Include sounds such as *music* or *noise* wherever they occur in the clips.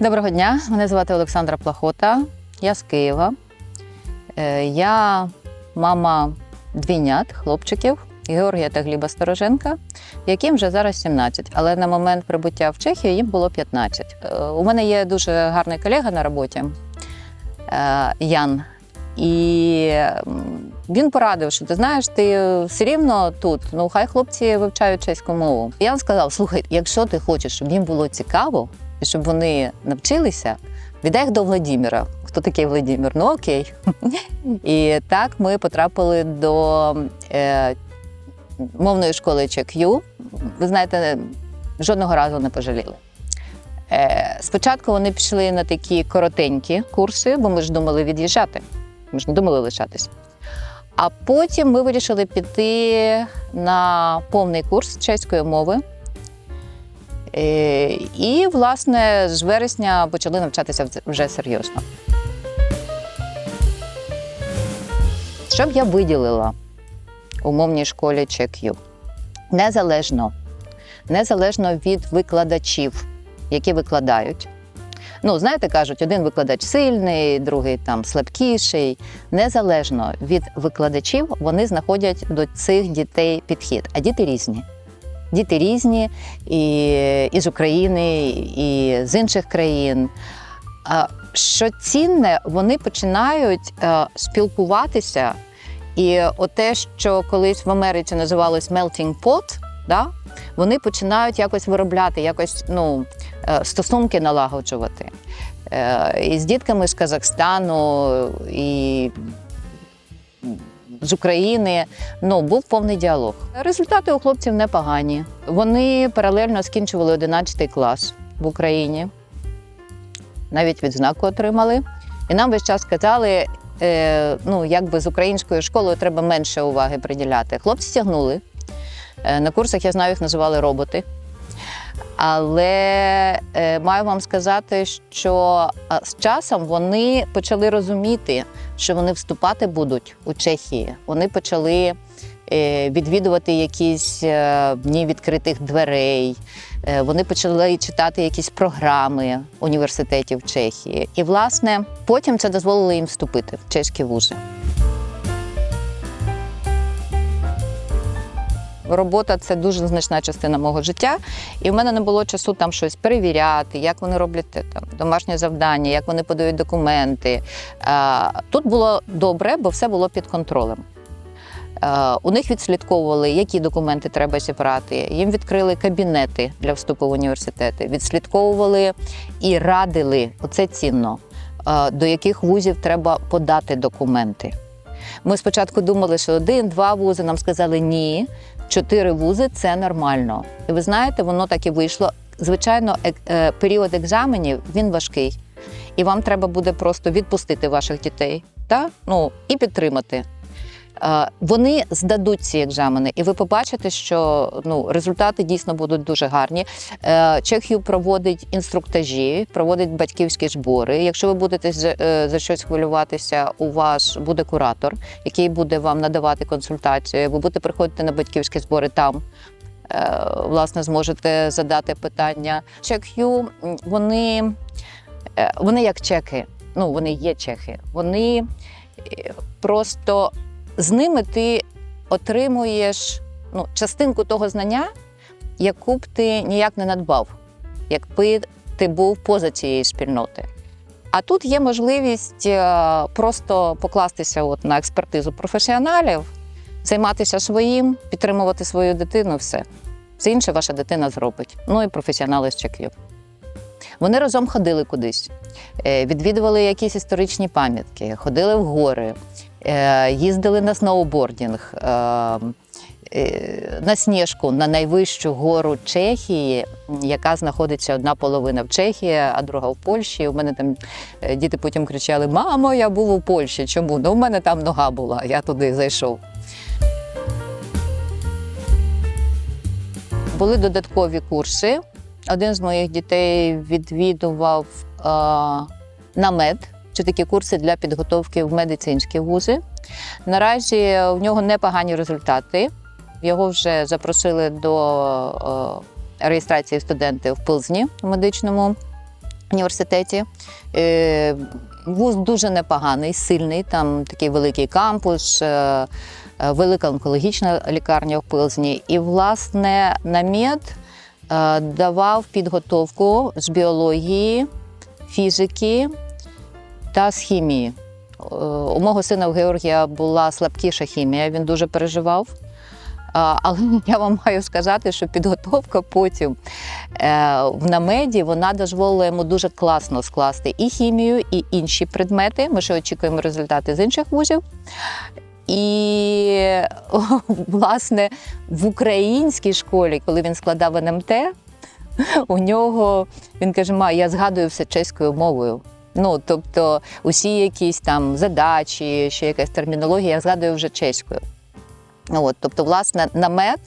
Доброго дня, мене звати Олександра Плахота. Я з Києва. Е, Я мама двійнят, хлопчиків Георгія та Гліба Стороженка, яким вже зараз 17. Але на момент прибуття в Чехію їм було 15. Е, У мене є дуже гарний колега на роботі е, Ян. І він порадив, що ти знаєш, ти все рівно тут. Ну хай хлопці вивчають чеську мову. Ян сказав: слухай, якщо ти хочеш, щоб їм було цікаво, і щоб вони навчилися, віддай їх до Владіміра. Хто такий Владімір? Ну окей. *laughs* І так ми потрапили до е, мовної школи ЧКЮ. Ви знаєте, жодного разу не пожаліли. Е, спочатку вони пішли на такі коротенькі курси, бо ми ж думали від'їжджати. Ми ж не думали лишатися. А потім ми вирішили піти на повний курс чеської мови. Е, І, власне, з вересня почали навчатися вже серйозно. Що б я виділила у мовній школі ЧКЮ? Незалежно, незалежно від викладачів, які викладають. Ну, знаєте, кажуть, один викладач сильний, другий там слабкіший. Незалежно від викладачів, вони знаходять до цих дітей підхід. А діти різні. Діти різні і, і з України, і з інших країн. Що цінне, вони починають е, спілкуватися. І оте, що колись в Америці називалось melting pot, да, вони починають якось виробляти, якось ну, е, стосунки налагоджувати. Е, І з дітками з Казахстану, і з України ну, був повний діалог. Результати у хлопців непогані. Вони паралельно скінчували 11 клас в Україні, навіть відзнаку отримали. І нам весь час казали, е, ну, якби з українською школою треба менше уваги приділяти. Хлопці тягнули. Е, на курсах я знаю, їх називали роботи. Але е, маю вам сказати, що з часом вони почали розуміти, що вони вступати будуть у Чехії. Вони почали е, відвідувати якісь е, дні відкритих дверей. Вони почали читати якісь програми університетів Чехії. І, власне, потім це дозволило їм вступити в чеські вузи. Робота це дуже значна частина мого життя, і в мене не було часу там щось перевіряти, як вони роблять те, там домашнє завдання, як вони подають документи. Тут було добре, бо все було під контролем. У них відслідковували, які документи треба зібрати. Їм відкрили кабінети для вступу в університети, відслідковували і радили, оце цінно, до яких вузів треба подати документи. Ми спочатку думали, що один-два вузи нам сказали ні. Чотири вузи це нормально. І ви знаєте, воно так і вийшло. Звичайно, ек- е, період екзаменів він важкий, і вам треба буде просто відпустити ваших дітей та? ну, і підтримати. Е, Вони здадуть ці екзамени, і ви побачите, що ну, результати дійсно будуть дуже гарні. Е, Чехію проводить інструктажі, проводить батьківські збори. Якщо ви будете за, е, щось хвилюватися, у вас буде куратор, який буде вам надавати консультацію. Ви будете приходити на батьківські збори там. Власне, зможете задати питання. Чек'ю вони, вони як чеки, ну вони є чехи. Вони просто з ними ти отримуєш ну, частинку того знання, яку б ти ніяк не надбав, якби ти був поза цієї спільноти. А тут є можливість е, просто покластися от на експертизу професіоналів, займатися своїм, підтримувати свою дитину, все. Все інше ваша дитина зробить. Ну і професіонали з чеків. Вони разом ходили кудись, е, відвідували якісь історичні пам'ятки, ходили в гори, їздили на сноубордінг, е, е, на Сніжку, на найвищу гору Чехії, яка знаходиться одна половина в Чехії, а друга в Польщі. У мене там е, діти потім кричали: Мамо, я був у Польщі. Чому? Ну, у мене там нога була, я туди зайшов. Були додаткові курси. Один з моїх дітей відвідував е, намет, чи такі курси для підготовки в медицинські вузи. Наразі в нього непогані результати. Його вже запросили до е, реєстрації студентів в Пилзні в медичному університеті. Е, Вуз дуже непоганий, сильний, там такий великий кампус, е, велика онкологічна лікарня в Пилзні. І, власне, намет давав підготовку з біології, фізики та з хімії. Е, У мого сина в Георгія була слабкіша хімія, він дуже переживав. Але *laughs* я вам маю сказати, що підготовка потім е, в намеді вона дозволила йому дуже класно скласти і хімію, і інші предмети. Ми ще очікуємо результати з інших вузів. І *laughs* власне в українській школі, коли він складав НМТ, *laughs* у нього він каже: Ма, я згадую все чеською мовою. Ну, тобто, усі якісь там задачі, ще якась термінологія, я згадую вже чеською. От, тобто, власне, намет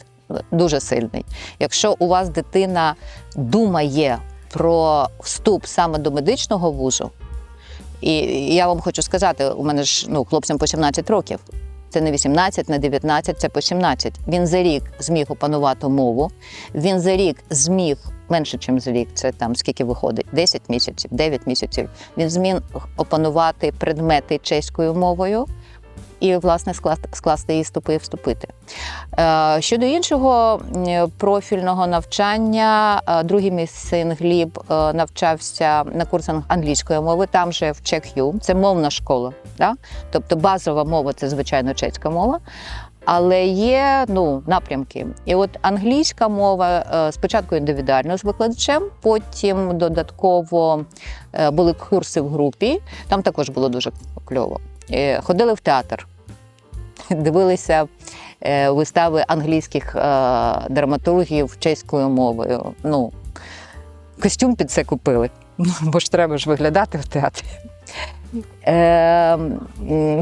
дуже сильний. Якщо у вас дитина думає про вступ саме до медичного вузу, і я вам хочу сказати, у мене ж ну, хлопцям по 17 років. Це не 18, не 19, це по 17. Він за рік зміг опанувати мову. Він за рік зміг менше, ніж за рік, це там скільки виходить, 10 місяців, 9 місяців. Він зміг опанувати предмети чеською мовою і, власне, скласти, скласти іспити і вступити. Е, Щодо іншого профільного навчання, е, другий мій син Гліб е, навчався на курсах англійської мови, там же в CheckU, це мовна школа. Да? Тобто базова мова це звичайно чеська мова. Але є ну, напрямки. І от англійська мова е, спочатку індивідуально з викладачем, потім додатково е, були курси в групі. Там також було дуже кльово. Е, Ходили в театр, *laughs* дивилися вистави англійських драматургів чеською мовою. Ну, костюм під це купили, *laughs* бо ж треба ж виглядати в театрі. Е,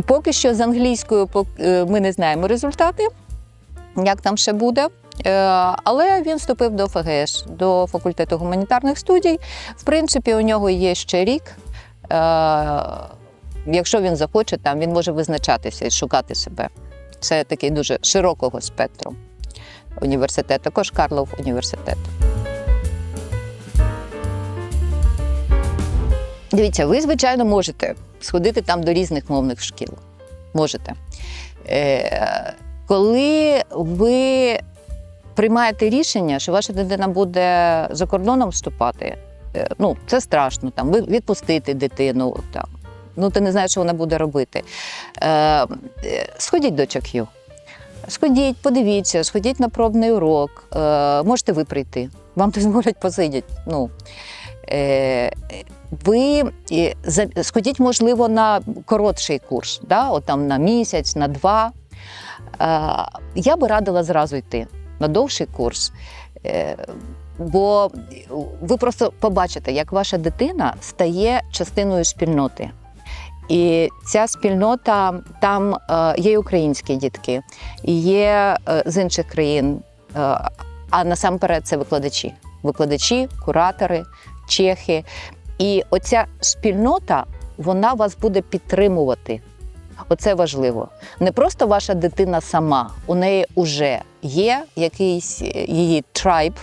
поки що з англійською е, ми не знаємо результати, як там ще буде. Е, але він вступив до ФГС, до факультету гуманітарних студій. В принципі, у нього є ще рік. Е, якщо він захоче, там він може визначатися і шукати себе. Це такий дуже широкого спектру університет, також Карлов університет. Дивіться, ви, звичайно, можете сходити там до різних мовних шкіл. Можете. Е, коли ви приймаєте рішення, що ваша дитина буде за кордоном вступати, е, ну, це страшно, там, відпустити дитину. Там. Ну, ти не знаєш, що вона буде робити. Е, е, сходіть до чак'ю. Сходіть, подивіться, сходіть на пробний урок, е, можете ви прийти. Вам *laughs* дозволять посидіти. Ну, ви е, сходіть, можливо, на коротший курс, да? от там на місяць, на два. Е, я би радила зразу йти на довший курс. Е, Бо ви просто побачите, як ваша дитина стає частиною спільноти. І ця спільнота там є й українські дітки, є з інших країн. А насамперед це викладачі. Викладачі, куратори, чехи. І оця спільнота вона вас буде підтримувати. Оце важливо. Не просто ваша дитина сама, у неї вже є якийсь е, її трайб,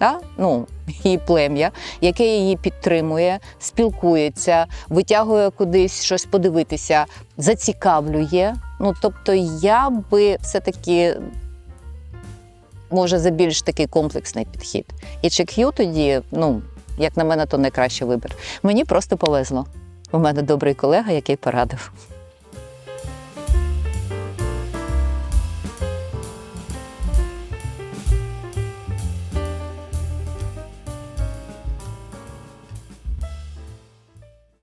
да? ну, її плем'я, яке її підтримує, спілкується, витягує кудись щось подивитися, зацікавлює. Ну, тобто, я би все-таки може за більш такий комплексний підхід. І CheckU тоді, ну, як на мене, то найкращий вибір. Мені просто повезло. У мене добрий колега, який порадив.